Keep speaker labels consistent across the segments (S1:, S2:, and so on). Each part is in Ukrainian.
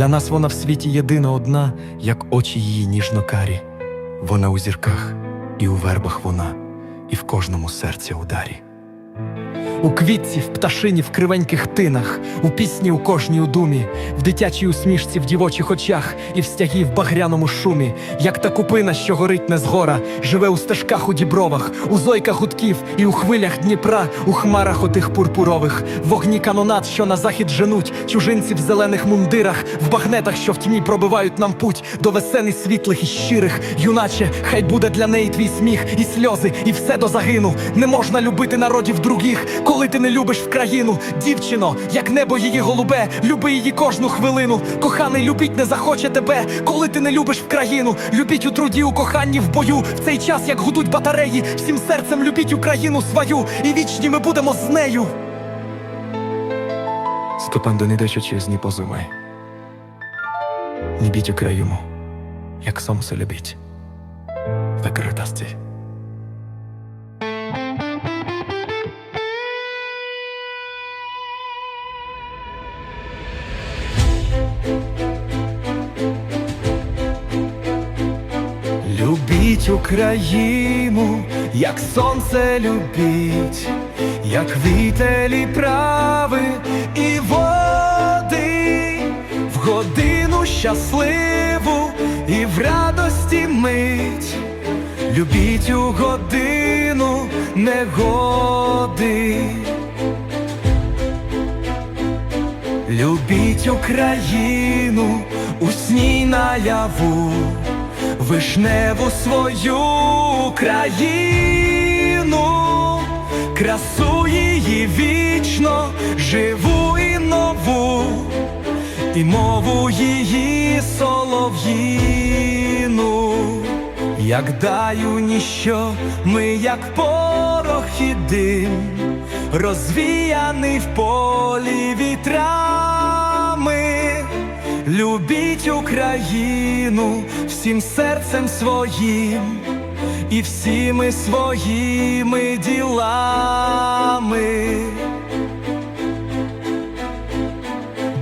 S1: Для нас вона в світі єдина одна, як очі її ніжно-карі. Вона у зірках, і у вербах вона, і в кожному серці ударі. У квітці, в пташині, в кривеньких тинах, у пісні у кожній у думі, в дитячій усмішці, в дівочих очах і в стягі в багряному шумі, як та купина, що горить не згора, живе у стежках у дібровах, у зойках гудків і у хвилях Дніпра, у хмарах отих пурпурових, вогні канонат, що на захід женуть, чужинці в зелених мундирах, в багнетах, що в тьмі пробивають нам путь до весени світлих і щирих. Юначе, хай буде для неї твій сміх, і сльози, і все до загину. Не можна любити народів других, коли ти не любиш в країну. Дівчино, як небо її голубе, люби її кожну хвилину. Коханий любіть не захоче тебе, коли ти не любиш в країну. Любіть у труді, у коханні в бою. В цей час, як гудуть батареї, всім серцем любіть Україну свою, і вічні ми будемо з нею. Стопан до недочочізні позуми. Любіть Україну, як сонце любіть. Викритасті. Любіть Україну, як сонце любіть, як вітелі прави і води, в годину щасливу і в радості мить. Любіть у годину негоди. Любіть Україну у сні наяву, вишневу свою країну, красу її вічно, живу і нову, і мову її солов'їну, як даю ніщо, ми як порох і дим, розвіяний в полі вітрами. Любіть Україну всім серцем своїм і всіми своїми ділами.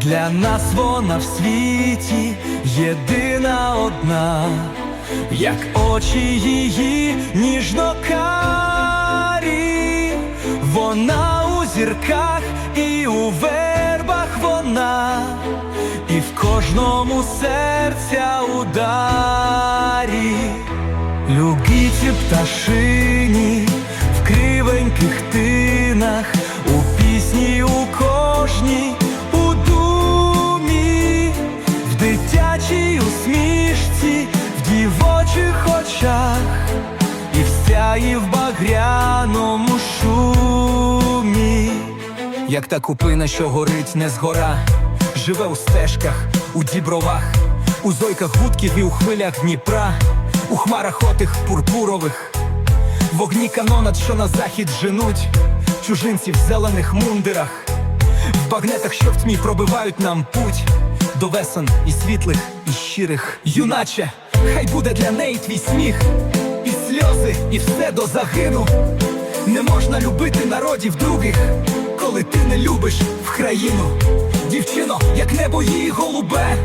S1: Для нас вона в світі єдина одна, як очі її ніжно-карі, вона у зірках і у вербах вона, і в кожному серця ударі. Любіть і пташині в кривеньких тинах, у пісні у кожній у думі, в дитячій усмішці, в дівочих очах, і вся і в багряному шумі, як та купина, що горить не згора, живе у стежках, у дібровах, у зойках гудків і у хвилях Дніпра, у хмарах отих пурпурових, вогні канонат, що на захід женуть, чужинці в зелених мундирах, в багнетах, що в тьмі пробивають нам путь до весен і світлих, і щирих. Юначе, хай буде для неї твій сміх, і сльози, і все до загину. Не можна любити народів других, коли ти не любиш в країну. Дівчино, як небо її голубе,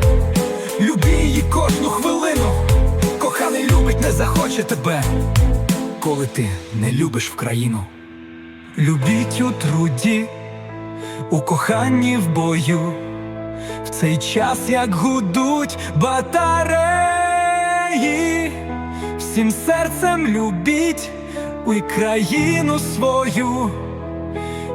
S1: люби її кожну хвилину. Коханий любить, не захоче тебе, коли ти не любиш в країну. Любіть у труді, у коханні в бою, в цей час, як гудуть батареї, всім серцем любіть у країну свою,